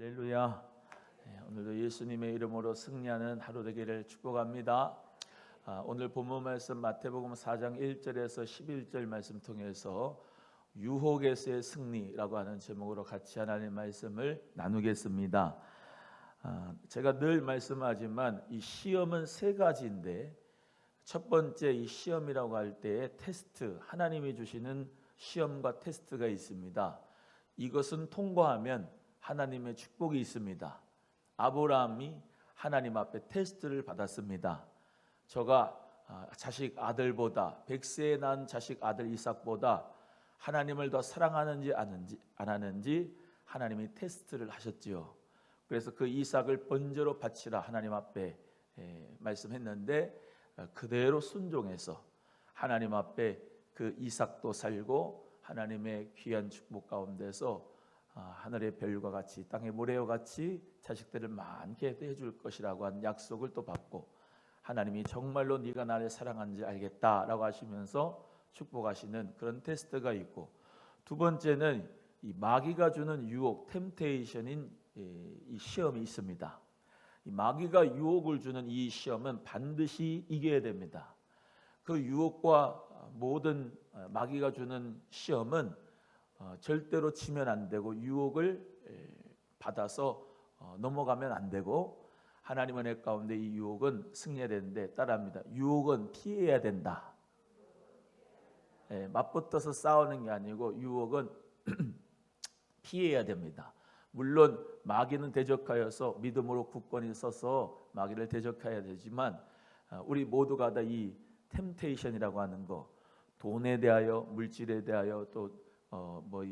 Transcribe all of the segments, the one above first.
할렐루야. 네, 오늘도 예수님의 이름으로 승리하는 하루 되기를 축복합니다. 아, 오늘 본문 말씀 마태복음 4장 1절에서 11절 말씀 통해서 유혹에서의 승리라고 하는 제목으로 같이 하나님 말씀을 나누겠습니다. 아, 제가 늘 말씀하지만 이 시험은 세 가지인데 첫 번째 이 시험이라고 할 때에 테스트 하나님이 주시는 시험과 테스트가 있습니다. 이것은 통과하면 하나님의 축복이 있습니다. 아브라함이 하나님 앞에 테스트를 받았습니다. 저가 아, 자식 아들보다 백세에 난 자식 아들 이삭보다 하나님을 더 사랑하는지 아는지 안 하는지 하나님이 테스트를 하셨지요. 그래서 그 이삭을 번제로 바치라 하나님 앞에 에, 말씀했는데 어, 그대로 순종해서 하나님 앞에 그 이삭도 살고 하나님의 귀한 축복 가운데서 아, 하늘의 별과 같이 땅의 모래와 같이 자식들을 많게 해줄 것이라고 한 약속을 또 받고 하나님이 정말로 네가 나를 사랑하는지 알겠다라고 하시면서 축복하시는 그런 테스트가 있고 두 번째는 이 마귀가 주는 유혹, 템테이션인 이 시험이 있습니다. 이 마귀가 유혹을 주는 이 시험은 반드시 이겨야 됩니다. 그 유혹과 모든 어, 마귀가 주는 시험은 어, 절대로 치면 안 되고 유혹을 받아서 어, 넘어가면 안 되고 하나님 은혜 가운데 이 유혹은 승리해야 되는데 따라합니다. 유혹은 피해야 된다. 예, 맞붙어서 싸우는 게 아니고 유혹은 피해야 됩니다. 물론 마귀는 대적하여서 믿음으로 굳건히 서서 마귀를 대적해야 되지만 어, 우리 모두가 다 이 템테이션이라고 하는 거 돈에 대하여 물질에 대하여 또 어, 뭐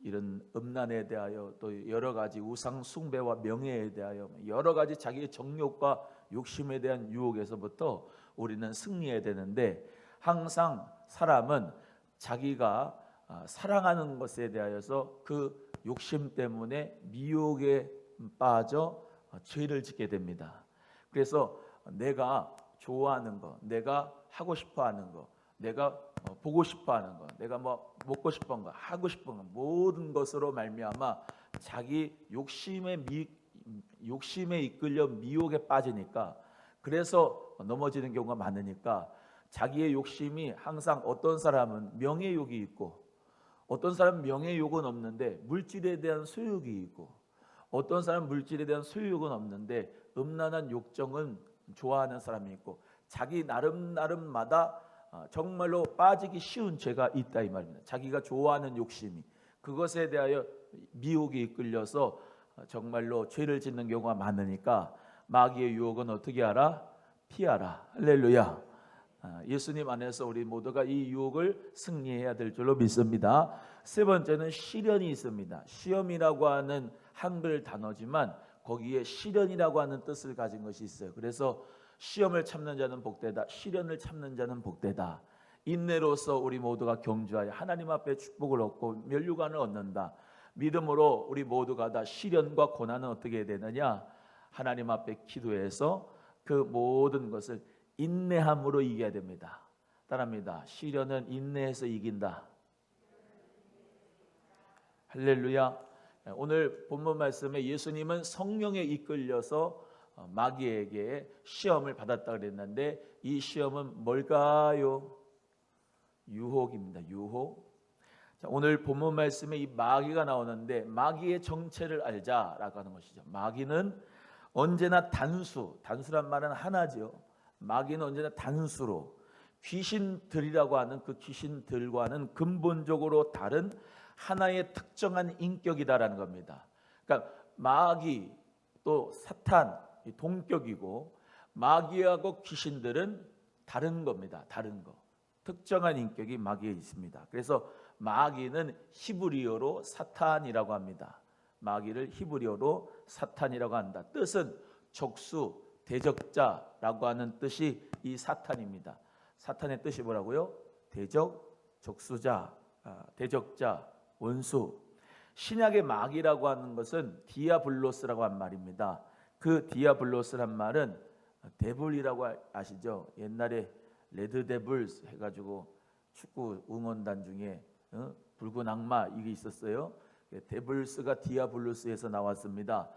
이런 음란에 대하여 또 여러 가지 우상 숭배와 명예에 대하여 여러 가지 자기의 정욕과 욕심에 대한 유혹에서부터 우리는 승리해야 되는데 항상 사람은 자기가 아, 사랑하는 것에 대하여서 그 욕심 때문에 미혹에 빠져 어, 죄를 짓게 됩니다. 그래서 내가 좋아하는 것, 내가 하고 싶어 하는 것, 내가 어, 보고 싶어 하는 것, 내가 뭐 먹고 싶은 것, 하고 싶은 것 모든 것으로 말미암아 자기 욕심에 미, 욕심에 이끌려 미혹에 빠지니까 그래서 넘어지는 경우가 많으니까 자기의 욕심이 항상 어떤 사람은 명예욕이 있고 어떤 사람은 명예욕은 없는데 물질에 대한 소욕이 있고 어떤 사람은 물질에 대한 소욕은 없는데 음란한 욕정은 좋아하는 사람이 있고 자기 나름 나름마다 아, 정말로 빠지기 쉬운 죄가 있다 이 말입니다. 자기가 좋아하는 욕심이 그것에 대하여 미혹이 이끌려서 정말로 죄를 짓는 경우가 많으니까 마귀의 유혹은 어떻게 하라? 피하라. 할렐루야. 아, 예수님 안에서 우리 모두가 이 유혹을 승리해야 될 줄로 믿습니다. 세 번째는 시련이 있습니다. 시험이라고 하는 한글 단어지만 거기에 시련이라고 하는 뜻을 가진 것이 있어요. 그래서 시험을 참는 자는 복되다. 시련을 참는 자는 복되다. 인내로서 우리 모두가 경주하여 하나님 앞에 축복을 얻고 멸류관을 얻는다. 믿음으로 우리 모두가 다 시련과 고난은 어떻게 되느냐? 하나님 앞에 기도해서 그 모든 것을 인내함으로 이겨야 됩니다. 따라합니다. 시련은 인내해서 이긴다. 할렐루야. 오늘 본문 말씀에 예수님은 성령에 이끌려서 어, 마귀에게 시험을 받았다 그랬는데 이 시험은 뭘까요? 유혹입니다. 유혹. 자, 오늘 본문 말씀에 이 마귀가 나오는데 마귀의 정체를 알자라고 하는 것이죠. 마귀는 언제나 단수, 단수란 말은 하나지요. 마귀는 언제나 단수로 귀신들이라고 하는 그 귀신들과는 근본적으로 다른 하나의 특정한 인격이다라는 겁니다. 그러니까 마귀 또 사탄 동격이고 마귀하고 귀신들은 다른 겁니다. 다른 거. 특정한 인격이 마귀에 있습니다. 그래서 마귀는 히브리어로 사탄이라고 합니다. 마귀를 히브리어로 사탄이라고 한다. 뜻은 적수, 대적자라고 하는 뜻이 이 사탄입니다. 사탄의 뜻이 뭐라고요? 대적, 적수자, 아, 대적자, 원수. 신약의 마귀라고 하는 것은 디아블로스라고 한 말입니다. 그 디아블로스란 말은 데블이라고 아시죠? 옛날에 레드 데블스 해가지고 축구 응원단 중에 어? 붉은 악마 이게 있었어요. 데블스가 디아블로스에서 나왔습니다.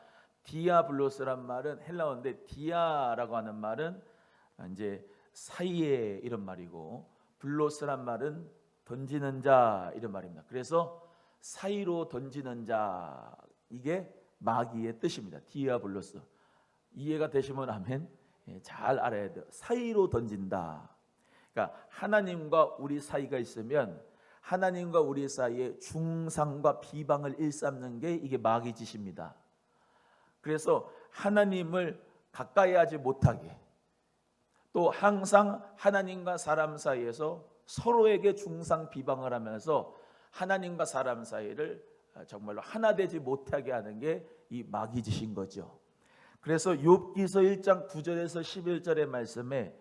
디아블로스란 말은 헬라어인데 디아라고 하는 말은 이제 사이에 이런 말이고 블로스란 말은 던지는 자 이런 말입니다. 그래서 사이로 던지는 자 이게 마귀의 뜻입니다. 디아블로스 이해가 되시면 아멘. 예, 잘 알아야 돼요. 사이로 던진다. 그러니까 하나님과 우리 사이가 있으면 하나님과 우리 사이에 중상과 비방을 일삼는 게 이게 마귀 짓입니다. 그래서 하나님을 가까이 하지 못하게 또 항상 하나님과 사람 사이에서 서로에게 중상 비방을 하면서 하나님과 사람 사이를 정말로 하나 되지 못하게 하는 게 이 마귀 짓인 거죠. 그래서 욥기서 1장 9절에서 11절의 말씀에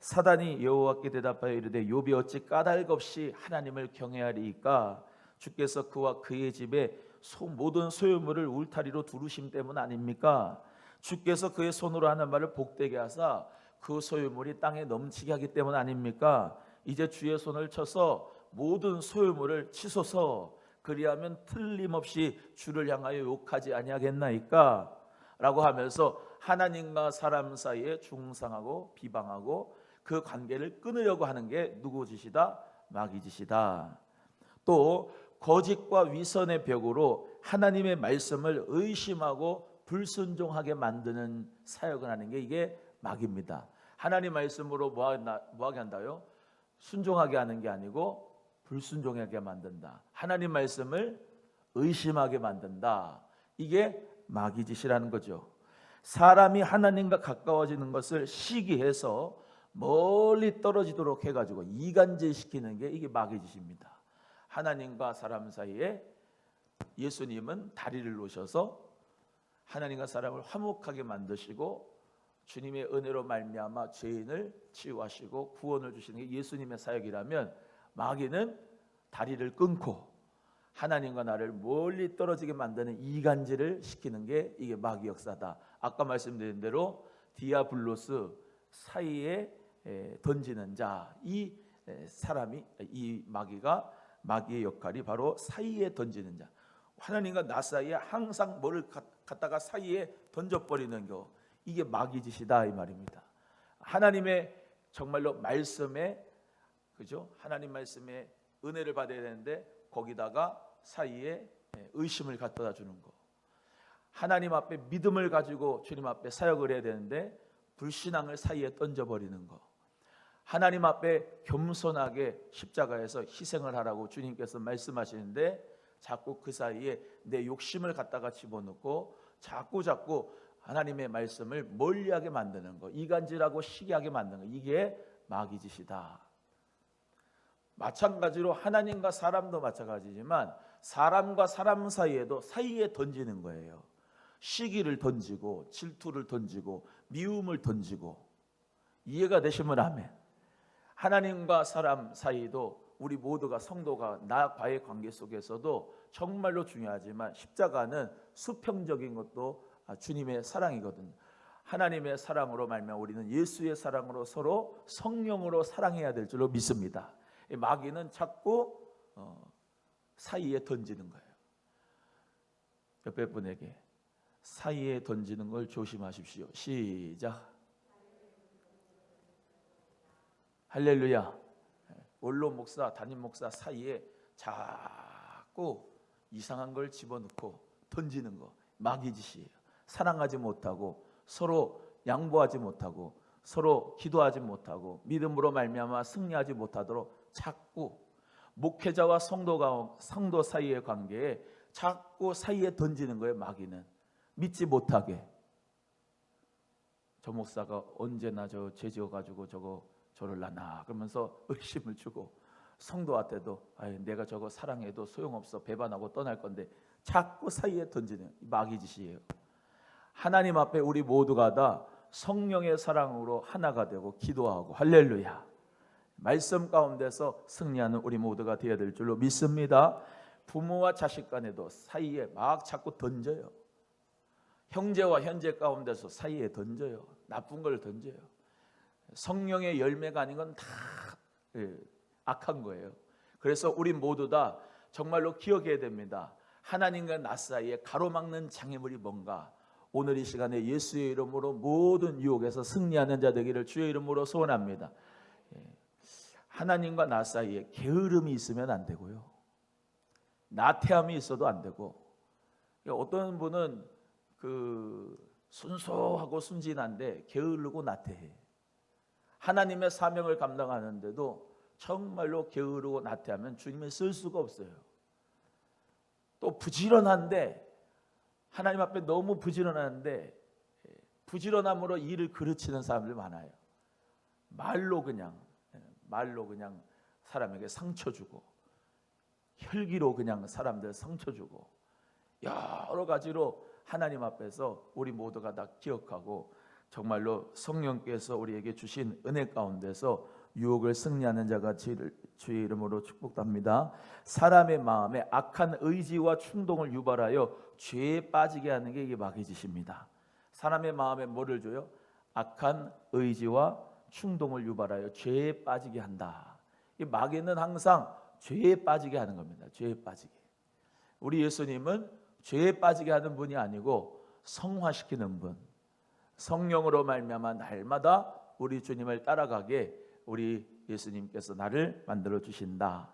사단이 여호와께 대답하여 이르되 욥이 어찌 까닭 없이 하나님을 경외하리이까 주께서 그와 그의 집에 소, 모든 소유물을 울타리로 두르심 때문 아닙니까? 주께서 그의 손으로 하는 말을 복되게 하사 그 소유물이 땅에 넘치게 하기 때문 아닙니까? 이제 주의 손을 쳐서 모든 소유물을 치소서 그리하면 틀림없이 주를 향하여 욕하지 아니하겠나이까? 라고 하면서 하나님과 사람 사이에 중상하고 비방하고 그 관계를 끊으려고 하는 게 누구 짓이다? 마귀 짓이다. 또 거짓과 위선의 벽으로 하나님의 말씀을 의심하고 불순종하게 만드는 사역을 하는 게 이게 마귀입니다. 하나님 말씀으로 뭐 하게 한다요? 순종하게 하는 게 아니고 불순종하게 만든다. 하나님 말씀을 의심하게 만든다. 이게 마귀 짓이라는 거죠. 사람이 하나님과 가까워지는 것을 시기해서 멀리 떨어지도록 해가지고 이간질시키는 게 이게 마귀 짓입니다. 하나님과 사람 사이에 예수님은 다리를 놓으셔서 하나님과 사람을 화목하게 만드시고 주님의 은혜로 말미암아 죄인을 치유하시고 구원을 주시는 게 예수님의 사역이라면 마귀는 다리를 끊고 하나님과 나를 멀리 떨어지게 만드는 이간질을 시키는 게 이게 마귀 역사다. 아까 말씀드린 대로 디아블로스 사이에 던지는 자 이 사람이 이 마귀가 마귀의 역할이 바로 사이에 던지는 자. 하나님과 나 사이에 항상 뭐를 갖다가 사이에 던져버리는 거 이게 마귀 짓이다 이 말입니다. 하나님의 정말로 말씀에 그죠? 하나님 말씀에 은혜를 받아야 되는데 거기다가 사이에 의심을 갖다 주는 거. 하나님 앞에 믿음을 가지고 주님 앞에 사역을 해야 되는데 불신앙을 사이에 던져 버리는 거. 하나님 앞에 겸손하게 십자가에서 희생을 하라고 주님께서 말씀하시는데 자꾸 그 사이에 내 욕심을 갖다가 집어넣고 자꾸 자꾸 하나님의 말씀을 멀리하게 만드는 거, 이간질하고 시기하게 만드는 거 이게 마귀 짓이다. 마찬가지로 하나님과 사람도 마찬가지지만 사람과 사람 사이에도 사이에 던지는 거예요. 시기를 던지고 질투를 던지고 미움을 던지고 이해가 되시면 아멘. 하나님과 사람 사이도 우리 모두가 성도가 나과의 관계 속에서도 정말로 중요하지만 십자가는 수평적인 것도 주님의 사랑이거든요. 하나님의 사랑으로 말면 우리는 예수의 사랑으로 서로 성령으로 사랑해야 될 줄로 믿습니다. 마귀는 자꾸 어, 사이에 던지는 거예요. 옆에 분에게 사이에 던지는 걸 조심하십시오. 시작. 할렐루야. 원로 목사, 담임 목사 사이에 자꾸 이상한 걸 집어넣고 던지는 거 마귀 짓이에요. 사랑하지 못하고 서로 양보하지 못하고 서로 기도하지 못하고 믿음으로 말미암아 승리하지 못하도록 자꾸 목회자와 성도가 성도 사이의 관계에 자꾸 사이에 던지는 거예요. 마귀는 믿지 못하게 저 목사가 언제나 저 죄지어 가지고 저거 저를 나나 그러면서 의심을 주고 성도한테도 아유, 내가 저거 사랑해도 소용없어 배반하고 떠날 건데 자꾸 사이에 던지는 마귀 짓이에요. 하나님 앞에 우리 모두가 다 성령의 사랑으로 하나가 되고 기도하고 할렐루야. 말씀 가운데서 승리하는 우리 모두가 되어야 될 줄로 믿습니다. 부모와 자식 간에도 사이에 막 자꾸 던져요. 형제와 현재 가운데서 사이에 던져요. 나쁜 걸 던져요. 성령의 열매가 아닌 건다 예, 악한 거예요. 그래서 우리 모두 다 정말로 기억해야 됩니다. 하나님과 나 사이에 가로막는 장애물이 뭔가 오늘 이 시간에 예수의 이름으로 모든 유혹에서 승리하는 자 되기를 주의 이름으로 소원합니다. 예. 하나님과 나 사이에 게으름이 있으면 안 되고요. 나태함이 있어도 안 되고 어떤 분은 그 순수하고 순진한데 게으르고 나태해. 하나님의 사명을 감당하는데도 정말로 게으르고 나태하면 주님을 쓸 수가 없어요. 또 부지런한데 하나님 앞에 너무 부지런한데 부지런함으로 일을 그르치는 사람들 많아요. 말로 그냥 말로 그냥 사람에게 상처 주고 혈기로 그냥 사람들 상처 주고 여러 가지로 하나님 앞에서 우리 모두가 다 기억하고 정말로 성령께서 우리에게 주신 은혜 가운데서 유혹을 승리하는 자가 주의 이름으로 축복합니다. 사람의 마음에 악한 의지와 충동을 유발하여 죄에 빠지게 하는 게 이게 마귀 짓입니다. 사람의 마음에 뭐를 줘요? 악한 의지와 충동을 유발하여 죄에 빠지게 한다. 이 마귀는 항상 죄에 빠지게 하는 겁니다. 죄에 빠지게. 우리 예수님은 죄에 빠지게 하는 분이 아니고 성화시키는 분. 성령으로 말미암아 날마다 우리 주님을 따라가게 우리 예수님께서 나를 만들어 주신다.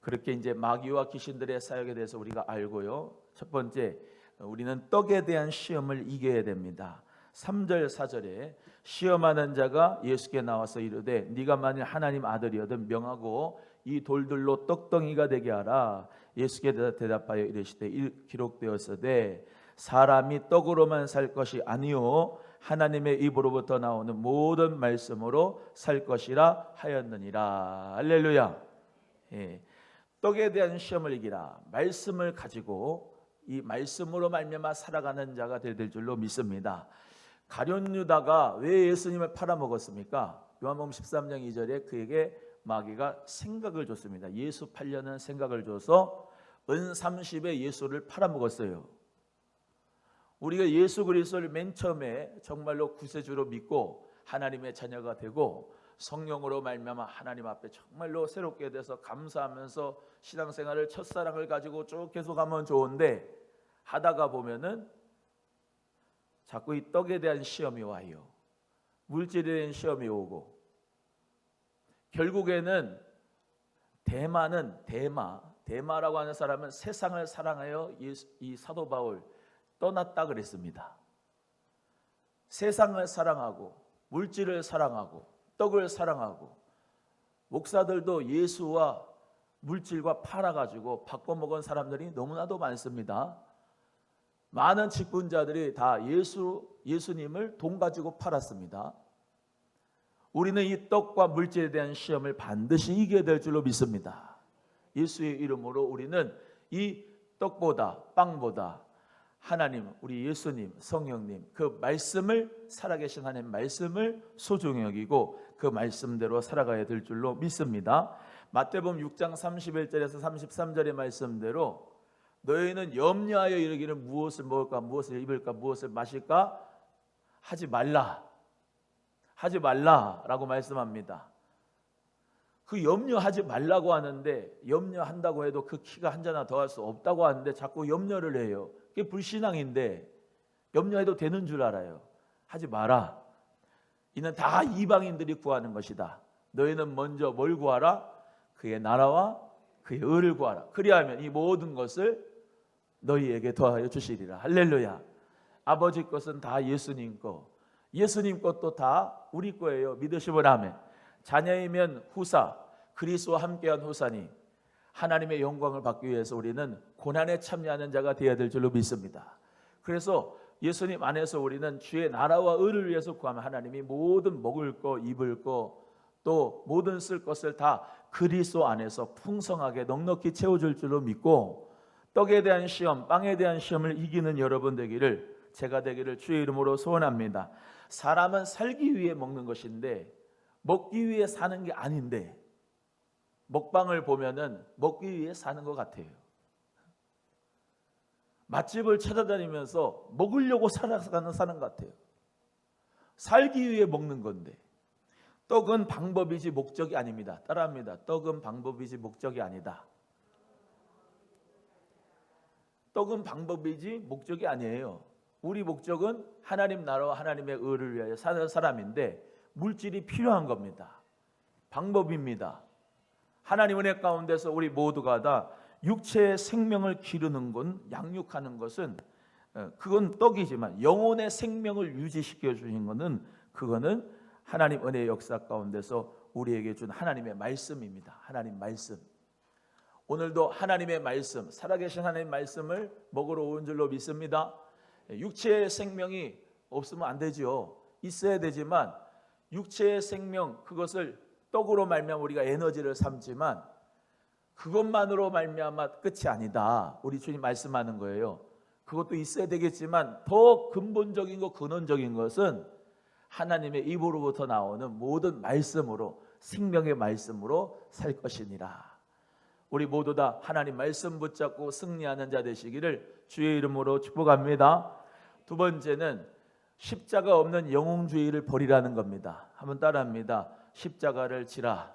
그렇게 이제 마귀와 귀신들의 사역에 대해서 우리가 알고요. 첫 번째, 우리는 떡에 대한 시험을 이겨야 됩니다. 3절 4절에 시험하는 자가 예수께 나와서 이르되 네가 만일 하나님 아들이거든 명하고 이 돌들로 떡덩이가 되게 하라. 예수께 대답하여 이르시되 일- 기록되었으되 사람이 떡으로만 살 것이 아니요 하나님의 입으로부터 나오는 모든 말씀으로 살 것이라 하였느니라. 할렐루야. 예. 떡에 대한 시험을 이기라. 말씀을 가지고 이 말씀으로 말미암아 살아가는 자가 될 줄로 믿습니다. 가룟 유다가 왜 예수님을 팔아먹었습니까? 요한복음 13장 2절에 그에게 마귀가 생각을 줬습니다. 예수 팔려는 생각을 줘서 은 30에 예수를 팔아먹었어요. 우리가 예수 그리스도를 맨 처음에 정말로 구세주로 믿고 하나님의 자녀가 되고 성령으로 말미암아 하나님 앞에 정말로 새롭게 돼서 감사하면서 신앙생활을 첫사랑을 가지고 쭉 계속하면 좋은데 하다가 보면은 자꾸 이 떡에 대한 시험이 와요. 물질에 대한 시험이 오고 결국에는 대마는 대마 대마라고 하는 사람은 세상을 사랑하여 예수- 이 사도 바울 떠났다 그랬습니다. 세상을 사랑하고 물질을 사랑하고 떡을 사랑하고 목사들도 예수와 물질과 팔아가지고 바꿔먹은 사람들이 너무나도 많습니다. 많은 직분자들이 다 예수 예수님을 돈 가지고 팔았습니다. 우리는 이 떡과 물질에 대한 시험을 반드시 이겨야 될 줄로 믿습니다. 예수의 이름으로 우리는 이 떡보다 빵보다 하나님, 우리 예수님, 성령님 그 말씀을 살아계신 하나님 말씀을 소중히 여기고 그 말씀대로 살아가야 될 줄로 믿습니다. 마태복음 6장 31절에서 33절의 말씀대로 너희는 염려하여 이르기를 무엇을 먹을까 무엇을 입을까 무엇을 마실까 하지 말라. 하지 말라라고 말씀합니다. 그 염려하지 말라고 하는데 염려한다고 해도 그 키가 한 자나 더 할 수 없다고 하는데 자꾸 염려를 해요. 그게 불신앙인데 염려해도 되는 줄 알아요. 하지 마라. 이는 다 이방인들이 구하는 것이다. 너희는 먼저 뭘 구하라? 그의 나라와 그의 의를 구하라. 그리하면 이 모든 것을 너희에게 더하여 주시리라. 할렐루야. 아버지 것은 다 예수님 거. 예수님 것도 다 우리 거예요. 믿으시면 아멘. 자녀이면 후사, 그리스도와 함께한 후사니 하나님의 영광을 받기 위해서 우리는 고난에 참여하는 자가 되어야 될 줄로 믿습니다. 그래서 예수님 안에서 우리는 주의 나라와 의를 위해서 구하면 하나님이 모든 먹을 거, 입을 거, 또 모든 쓸 것을 다 그리스도 안에서 풍성하게 넉넉히 채워줄 줄로 믿고 떡에 대한 시험, 빵에 대한 시험을 이기는 여러분 되기를 제가 되기를 주의 이름으로 소원합니다. 사람은 살기 위해 먹는 것인데 먹기 위해 사는 게 아닌데 먹방을 보면은 먹기 위해 사는 것 같아요. 맛집을 찾아다니면서 먹으려고 살아가는 것 같아요. 살기 위해 먹는 건데 떡은 방법이지 목적이 아닙니다. 따라합니다. 떡은 방법이지 목적이 아니다. 떡은 방법이지 목적이 아니에요. 우리 목적은 하나님 나라와 하나님의 의를 위하여 사는 사람인데 물질이 필요한 겁니다. 방법입니다. 하나님 은혜 가운데서 우리 모두가 다 육체의 생명을 기르는 건 양육하는 것은 어, 그건 떡이지만 영혼의 생명을 유지시켜 주신 것은 그거는 하나님 은혜의 역사 가운데서 우리에게 준 하나님의 말씀입니다. 하나님 말씀. 오늘도 하나님의 말씀, 살아계신 하나님의 말씀을 먹으러 온 줄로 믿습니다. 육체의 생명이 없으면 안 되죠. 있어야 되지만 육체의 생명 그것을 떡으로 말미암아 우리가 에너지를 삼지만 그것만으로 말미암아 끝이 아니다. 우리 주님 말씀하는 거예요. 그것도 있어야 되겠지만 더 근본적인 것, 근원적인 것은 하나님의 입으로부터 나오는 모든 말씀으로 생명의 말씀으로 살 것이니라. 우리 모두 다 하나님 말씀 붙잡고 승리하는 자 되시기를 주의 이름으로 축복합니다. 두 번째는 십자가 없는 영웅주의를 버리라는 겁니다. 한번 따라합니다. 십자가를 지라.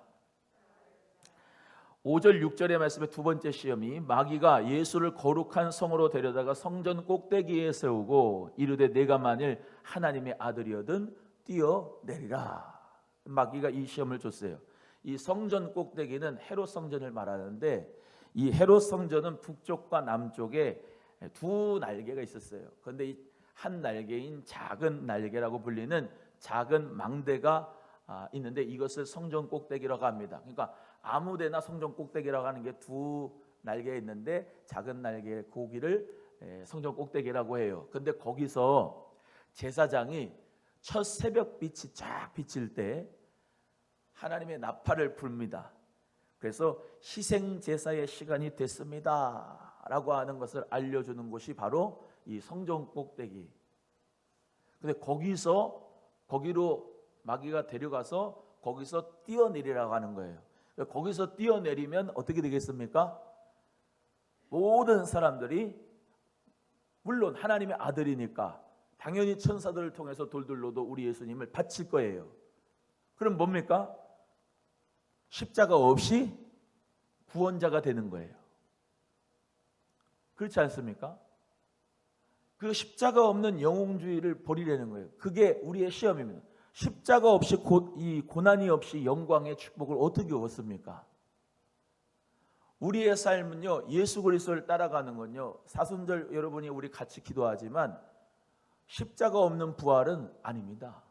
5절 6절의 말씀의 두 번째 시험이 마귀가 예수를 거룩한 성으로 데려다가 성전 꼭대기에 세우고 이르되 내가 만일 하나님의 아들이어든 뛰어내리라. 마귀가 이 시험을 줬어요. 이 성전 꼭대기는 헤롯 성전을 말하는데 이 헤롯 성전은 북쪽과 남쪽에 두 날개가 있었어요. 그런데 이한 날개인 작은 날개라고 불리는 작은 망대가 아, 있는데 이것을 성전 꼭대기라고 합니다. 그러니까 아무데나 성전 꼭대기라고 하는 게 두 날개 있는데 작은 날개의 고기를 에, 성전 꼭대기라고 해요. 근데 거기서 제사장이 첫 새벽 빛이 쫙 비칠 때 하나님의 나팔을 불니다. 그래서 희생 제사의 시간이 됐습니다라고 하는 것을 알려주는 곳이 바로 이 성전 꼭대기. 근데 거기서 거기로 마귀가 데려가서 거기서 뛰어내리라고 하는 거예요. 거기서 뛰어내리면 어떻게 되겠습니까? 모든 사람들이 물론 하나님의 아들이니까 당연히 천사들을 통해서 돌들로도 우리 예수님을 바칠 거예요. 그럼 뭡니까? 십자가 없이 구원자가 되는 거예요. 그렇지 않습니까? 그 십자가 없는 영웅주의를 버리려는 거예요. 그게 우리의 시험입니다. 십자가 없이 고, 이 고난이 없이 영광의 축복을 어떻게 얻습니까? 우리의 삶은요 예수 그리스도를 따라가는 건요 사순절 여러분이 우리 같이 기도하지만 십자가 없는 부활은 아닙니다.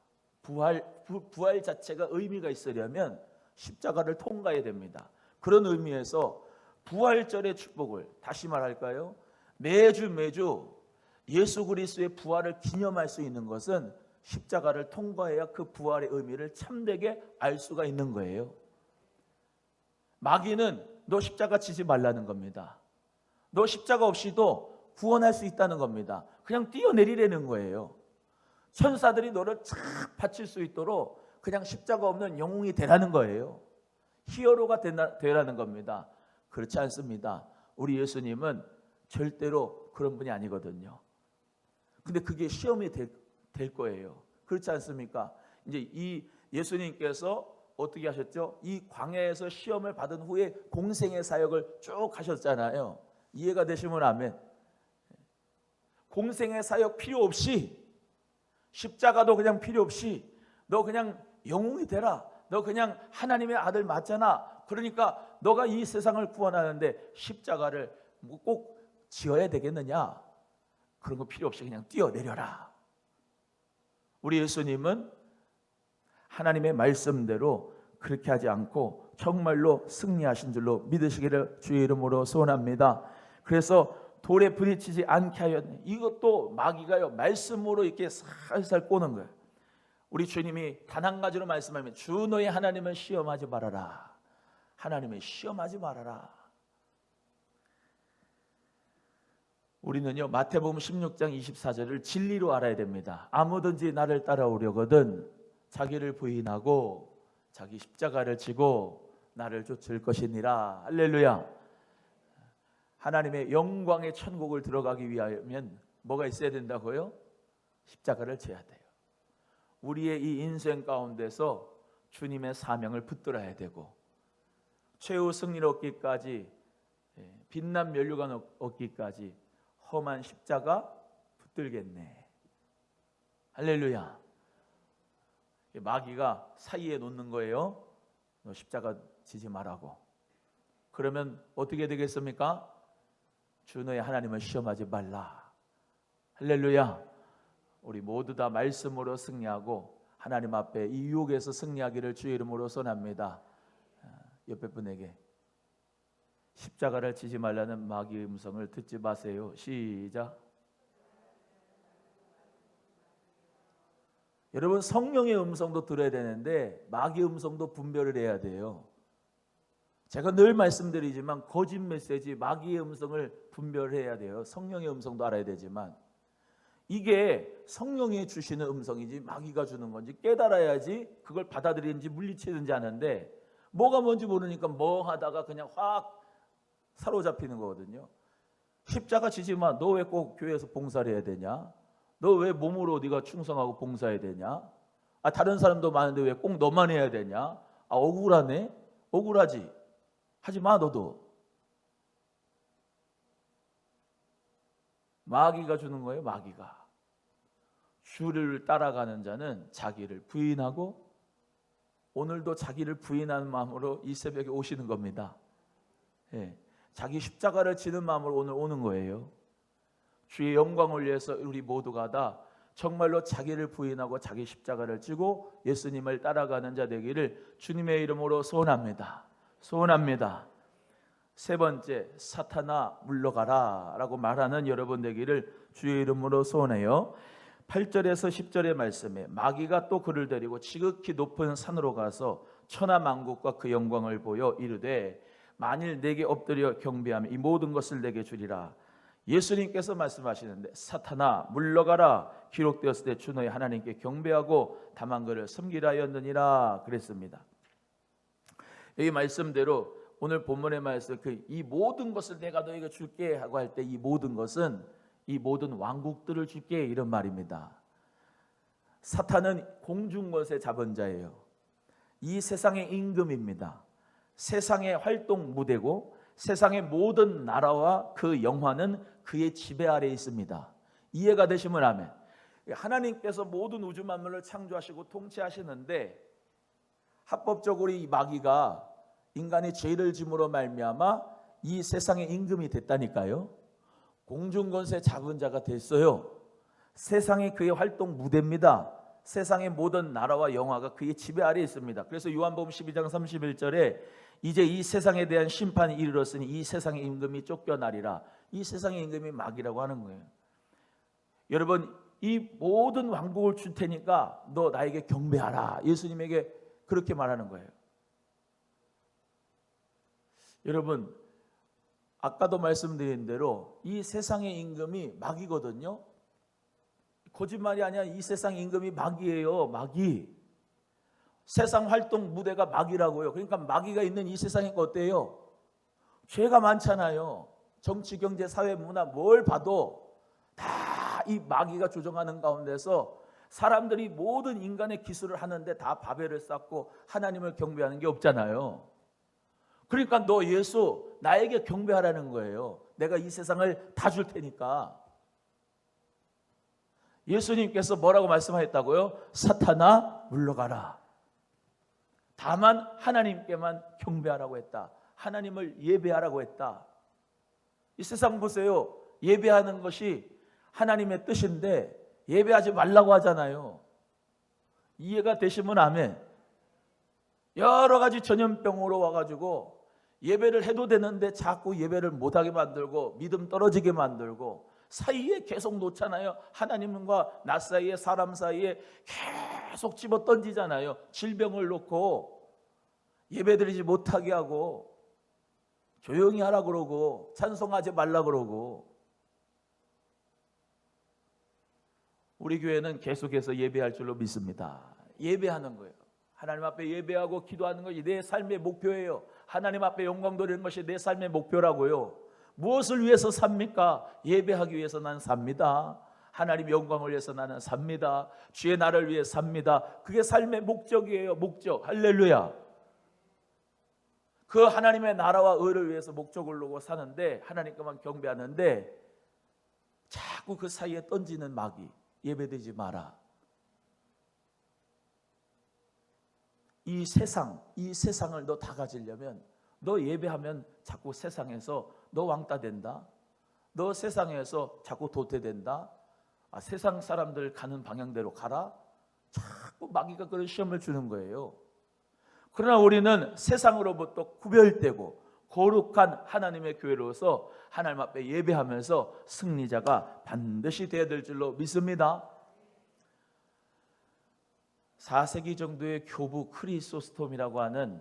부활 부, 부활 자체가 의미가 있으려면 십자가를 통과해야 됩니다. 그런 의미에서 부활절의 축복을 다시 말할까요? 매주 매주 예수 그리스도의 부활을 기념할 수 있는 것은 십자가를 통과해야 그 부활의 의미를 참되게 알 수가 있는 거예요. 마귀는 너 십자가 치지 말라는 겁니다. 너 십자가 없이도 구원할 수 있다는 겁니다. 그냥 뛰어내리라는 거예요. 천사들이 너를 착 바칠 수 있도록 그냥 십자가 없는 영웅이 되라는 거예요. 히어로가 되라는 겁니다. 그렇지 않습니다. 우리 예수님은 절대로 그런 분이 아니거든요. 근데 그게 시험이 될, 될 거예요. 그렇지 않습니까? 이제 이 예수님께서 어떻게 하셨죠? 이 광야에서 시험을 받은 후에 공생의 사역을 쭉 하셨잖아요. 이해가 되시면 아멘. 공생의 사역 필요 없이 십자가도 그냥 필요 없이 너 그냥 영웅이 되라. 너 그냥 하나님의 아들 맞잖아. 그러니까 너가 이 세상을 구원하는데 십자가를 뭐꼭 지어야 되겠느냐? 그런 거 필요 없이 그냥 뛰어내려라. 우리 예수님은 하나님의 말씀대로 그렇게 하지 않고 정말로 승리하신 줄로 믿으시기를 주의 이름으로 소원합니다. 그래서 돌에 부딪히지 않게 하였 이것도 마귀가요 말씀으로 이렇게 살살 꼬는 거예요. 우리 주님이 단 한 가지로 말씀하면 주 너의 하나님을 시험하지 말아라. 하나님을 시험하지 말아라. 우리는요 마태복음 16장 24절을 진리로 알아야 됩니다. 아무든지 나를 따라오려거든 자기를 부인하고 자기 십자가를 지고 나를 쫓을 것이니라. 할렐루야. 하나님의 영광의 천국을 들어가기 위하면 뭐가 있어야 된다고요? 십자가를 져야 돼요. 우리의 이 인생 가운데서 주님의 사명을 붙들어야 되고 최후 승리를 얻기까지 예, 빛난 면류관 얻기까지 험한 십자가 붙들겠네. 할렐루야. 마귀가 사이에 놓는 거예요. 너 십자가 지지 말라고. 그러면 어떻게 되겠습니까? 주 너의 하나님을 시험하지 말라. 할렐루야. 우리 모두 다 말씀으로 승리하고 하나님 앞에 이 유혹에서 승리하기를 주의 이름으로 선합니다. 아, 옆에 분에게 십자가를 지지 말라는 마귀의 음성을 듣지 마세요. 시작. 여러분 성령의 음성도 들어야 되는데 마귀의 음성도 분별을 해야 돼요. 제가 늘 말씀드리지만 거짓 메시지 마귀의 음성을 분별해야 돼요. 성령의 음성도 알아야 되지만 이게 성령이 주시는 음성이지 마귀가 주는 건지 깨달아야지 그걸 받아들이는지 물리치는지 아는데 뭐가 뭔지 모르니까 뭐 하다가 그냥 확 사로잡히는 거거든요. 십자가 지지 마. 너왜 꼭 교회에서 봉사를 해야 되냐? 너 왜 몸으로 네가 충성하고 봉사해야 되냐? 아 다른 사람도 많은데 왜 꼭 너만 해야 되냐? 아 억울하네. 억울하지. 하지 마 너도. 마귀가 주는 거예요. 마귀가. 주를 따라가는 자는 자기를 부인하고 오늘도 자기를 부인하는 마음으로 이 새벽에 오시는 겁니다. 예. 자기 십자가를 지는 마음으로 오늘 오는 거예요. 주의 영광을 위해서 우리 모두가 다 정말로 자기를 부인하고 자기 십자가를 지고 예수님을 따라가는 자 되기를 주님의 이름으로 소원합니다. 소원합니다. 세 번째 사탄아 물러가라라고 말하는 여러분 되기를 주의 이름으로 소원해요. 8절에서 10절의 말씀에 마귀가 또 그를 데리고 지극히 높은 산으로 가서 천하 만국과 그 영광을 보여 이르되 만일 내게 엎드려 경배하면 이 모든 것을 내게 주리라. 예수님께서 말씀하시는데 사탄아 물러가라 기록되었을 때 주 너희 하나님께 경배하고 다만 그를 섬기라 하였느니라 그랬습니다. 이 말씀대로 오늘 본문의 말씀 그 이 모든 것을 내가 너에게 줄게 하고 할 때 이 모든 것은 이 모든 왕국들을 줄게 이런 말입니다. 사탄은 공중 것의 자본자예요. 이 세상의 임금입니다. 세상의 활동 무대고 세상의 모든 나라와 그 영화는 그의 지배 아래에 있습니다. 이해가 되시면 아멘. 하나님께서 모든 우주 만물을 창조하시고 통치하시는데 합법적으로 이 마귀가 인간의 죄를 짐으로 말미암아 이 세상의 임금이 됐다니까요. 공중 권세 잡은 자가 됐어요. 세상이 그의 활동 무대입니다. 세상의 모든 나라와 영화가 그의 지배 아래에 있습니다. 그래서 요한복음 12장 31절에 이제 이 세상에 대한 심판이 이르렀으니 이 세상의 임금이 쫓겨나리라. 이 세상의 임금이 마귀라고 하는 거예요. 여러분 이 모든 왕국을 줄 테니까 너 나에게 경배하라. 예수님에게 그렇게 말하는 거예요. 여러분 아까도 말씀드린 대로 이 세상의 임금이 마귀거든요. 거짓말이 아니야. 이 세상 임금이 마귀예요. 마귀. 세상 활동 무대가 마귀라고요. 그러니까 마귀가 있는 이 세상이 어때요? 죄가 많잖아요. 정치, 경제, 사회, 문화 뭘 봐도 다 이 마귀가 조정하는 가운데서 사람들이 모든 인간의 기술을 하는데 다 바벨을 쌓고 하나님을 경배하는 게 없잖아요. 그러니까 너 예수 나에게 경배하라는 거예요. 내가 이 세상을 다 줄 테니까. 예수님께서 뭐라고 말씀하셨다고요? 사탄아 물러가라. 다만 하나님께만 경배하라고 했다. 하나님을 예배하라고 했다. 이 세상 보세요. 예배하는 것이 하나님의 뜻인데 예배하지 말라고 하잖아요. 이해가 되시면 아멘. 여러 가지 전염병으로 와가지고 예배를 해도 되는데 자꾸 예배를 못하게 만들고 믿음 떨어지게 만들고 사이에 계속 놓잖아요. 하나님과 나 사이에 사람 사이에 계속 집어 던지잖아요. 질병을 놓고 예배드리지 못하게 하고 조용히 하라 그러고 찬송하지 말라 그러고 우리 교회는 계속해서 예배할 줄로 믿습니다. 예배하는 거예요. 하나님 앞에 예배하고 기도하는 것이 내 삶의 목표예요. 하나님 앞에 영광 돌리는 것이 내 삶의 목표라고요. 무엇을 위해서 삽니까? 예배하기 위해서 난 삽니다. 하나님 영광을 위해서 나는 삽니다. 주의 나를 위해 삽니다. 그게 삶의 목적이에요. 목적. 할렐루야. 그 하나님의 나라와 의를 위해서 목적을 놓고 사는데 하나님께만 경배하는데 자꾸 그 사이에 던지는 마귀 예배되지 마라. 이 세상, 이 세상을 너 다 가지려면 너 예배하면 자꾸 세상에서 너 왕따 된다. 너 세상에서 자꾸 도태된다. 아, 세상 사람들 가는 방향대로 가라. 자꾸 마귀가 그런 시험을 주는 거예요. 그러나 우리는 세상으로부터 구별되고 거룩한 하나님의 교회로서 하나님 앞에 예배하면서 승리자가 반드시 되어야 될 줄로 믿습니다. 4세기 정도의 교부 크리소스톰이라고 하는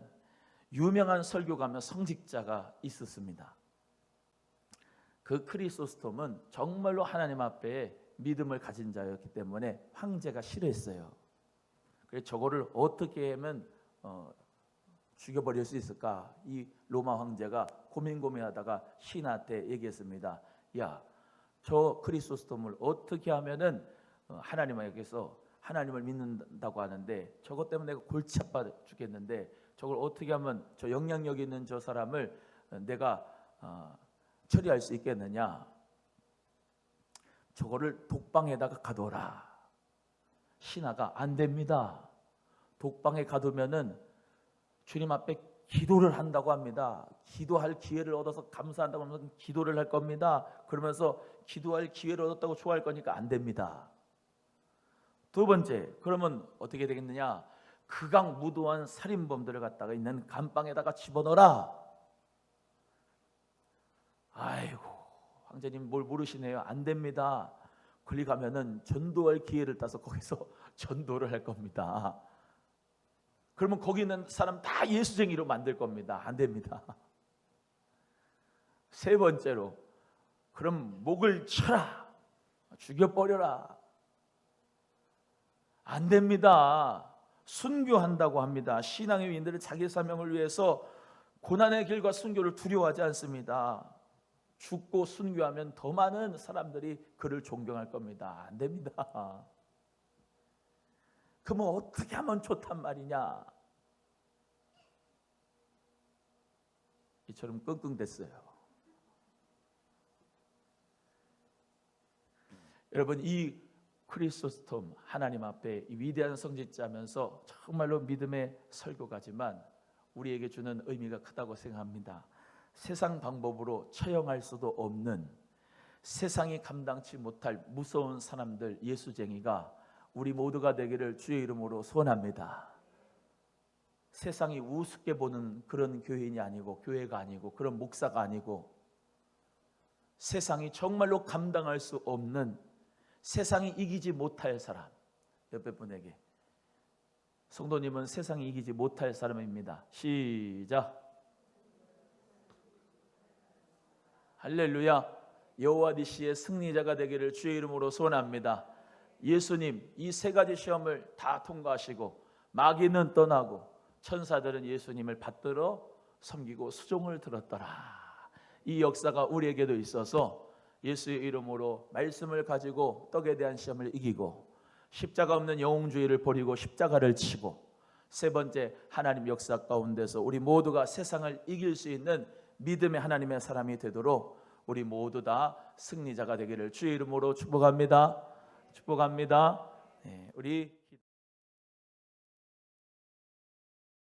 유명한 설교가며 성직자가 있었습니다. 그 크리소스톰은 정말로 하나님 앞에 믿음을 가진 자였기 때문에 황제가 싫어했어요. 그래서 저거를 어떻게 하면 어, 죽여버릴 수 있을까? 이 로마 황제가 고민 고민하다가 신하한테 얘기했습니다. 야, 저 크리소스톰을 어떻게 하면은 어, 하나님에게서 하나님을 믿는다고 하는데 저것 때문에 내가 골치 아파 죽겠는데 저걸 어떻게 하면 저 영향력 있는 저 사람을 어, 내가 어, 처리할 수 있겠느냐? 저거를 독방에다가 가둬라. 신하가 안 됩니다. 독방에 가두면은 주님 앞에 기도를 한다고 합니다. 기도할 기회를 얻어서 감사한다고 하면 기도를 할 겁니다. 그러면서 기도할 기회를 얻었다고 좋아할 거니까 안 됩니다. 두 번째, 그러면 어떻게 되겠느냐? 극악 무도한 살인범들을 갖다가 있는 감방에다가 집어넣어라. 아이고, 황제님 뭘 모르시네요. 안 됩니다. 거기 가면은 전도할 기회를 따서 거기서 전도를 할 겁니다. 그러면 거기 있는 사람 다 예수쟁이로 만들 겁니다. 안 됩니다. 세 번째로, 그럼 목을 쳐라. 죽여버려라. 안 됩니다. 순교한다고 합니다. 신앙의 위인들은 자기 사명을 위해서 고난의 길과 순교를 두려워하지 않습니다. 죽고 순교하면 더 많은 사람들이 그를 존경할 겁니다. 안 됩니다. 그러면 어떻게 하면 좋단 말이냐? 이처럼 끙끙댔어요. 여러분 이 크리스토스톰 하나님 앞에 이 위대한 성직자면서 정말로 믿음의 설교가지만 우리에게 주는 의미가 크다고 생각합니다. 세상 방법으로 처형할 수도 없는 세상이 감당치 못할 무서운 사람들 예수쟁이가 우리 모두가 되기를 주의 이름으로 소원합니다. 세상이 우습게 보는 그런 교인이 아니고 교회가 아니고 그런 목사가 아니고 세상이 정말로 감당할 수 없는 세상이 이기지 못할 사람 옆에 분에게 성도님은 세상이 이기지 못할 사람입니다. 시작. 할렐루야. 여호와 니시의 승리자가 되기를 주의 이름으로 소원합니다. 예수님 이 세 가지 시험을 다 통과하시고 마귀는 떠나고 천사들은 예수님을 받들어 섬기고 수종을 들었더라. 이 역사가 우리에게도 있어서 예수의 이름으로 말씀을 가지고 떡에 대한 시험을 이기고 십자가 없는 영웅주의를 버리고 십자가를 치고 세 번째 하나님 역사 가운데서 우리 모두가 세상을 이길 수 있는 믿음의 하나님의 사람이 되도록 우리 모두 다 승리자가 되기를 주의 이름으로 축복합니다. 축복합니다. 네, 우리